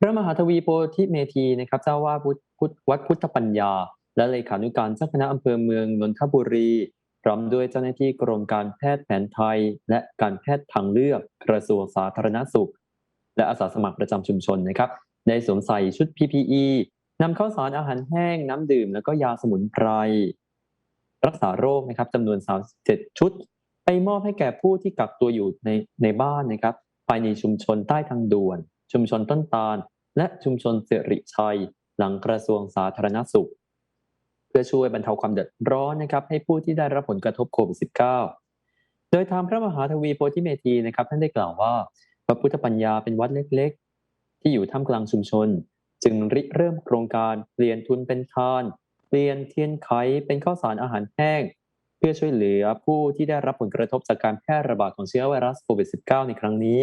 พระมหาทวีโพธิเมธีนะครับเจ้าว่าพุทธพุทธวัดพุทธปัญญา และเลขานุการเจ้าคณะอำเภอเมืองนนทบุรีพร้อมด้วยเจ้าหน้าที่กรมการแพทย์แผนไทย และการแพทย์ทางเลือกกระทรวงสาธารณสุข และอาสาสมัครประจำชุมชนนะครับได้สวมใส่ชุด PPE นำข้าวสารอาหารแห้งน้ำดื่ม แล้วก็ยาสมุนไพรรักษาโรคนะครับจำนวน 37 ชุด ไปมอบให้แก่ผู้ที่กักตัวอยู่ในในบ้านนะครับภายในชุมชนใต้ทางด่วน ชุมชนต้นตาล และชุมชนเสริชัย หลังกระทรวงสาธารณสุข เพื่อช่วยบรรเทาความเดือดร้อนนะครับให้ผู้ที่ได้รับผลกระทบโควิด -19 โดยทางพระมหาทวีโพธิเมธีนะครับท่านได้กล่าวว่า พระพุทธปัญญาเป็นวัดเล็กๆ ที่อยู่ท่ามกลางชุมชน จึงริเริ่มโครงการเปลี่ยนทุนเป็นทานเปลี่ยนเทียนไขเป็นข้าวสารอาหารแห้งเพื่อช่วยเหลือผู้ที่ได้รับผลกระทบจากการแพร่ระบาดของเชื้อไวรัสโควิด -19 ในครั้งนี้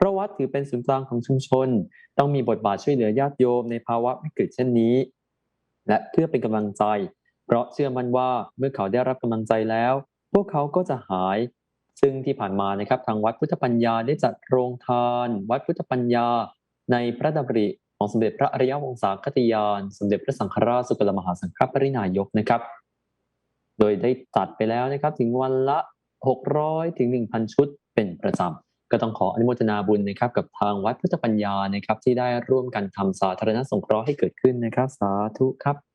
เพราะวัดถือเป็นศูนย์กลางของชุมชน ต้องมีบทบาทช่วยเหลือญาติโยมในภาวะวิกฤตเช่นนี้ และเพื่อเป็นกำลังใจ เพราะเชื่อมั่นว่าเมื่อเขาได้รับกำลังใจแล้ว พวกเขาก็จะหาย ซึ่งที่ผ่านมานะครับทางวัดพุทธปัญญาได้จัดโรงทาน วัดพุทธปัญญา ในพระดำริของสมเด็จพระอริยวงศาคติยาน สมเด็จพระสังฆราชสุกลมหาสังฆปรินายกนะครับ โดยได้จัดไปแล้วนะครับถึงวันละ 600ถึง1,000 ชุดเป็นประจำ ก็ต้องขออนุโมทนาบุญนะครับกับทางวัดพุทธปัญญานะครับที่ได้ร่วมกันทำสาธารณสงเคราะห์ให้เกิดขึ้นนะครับ สาธุครับ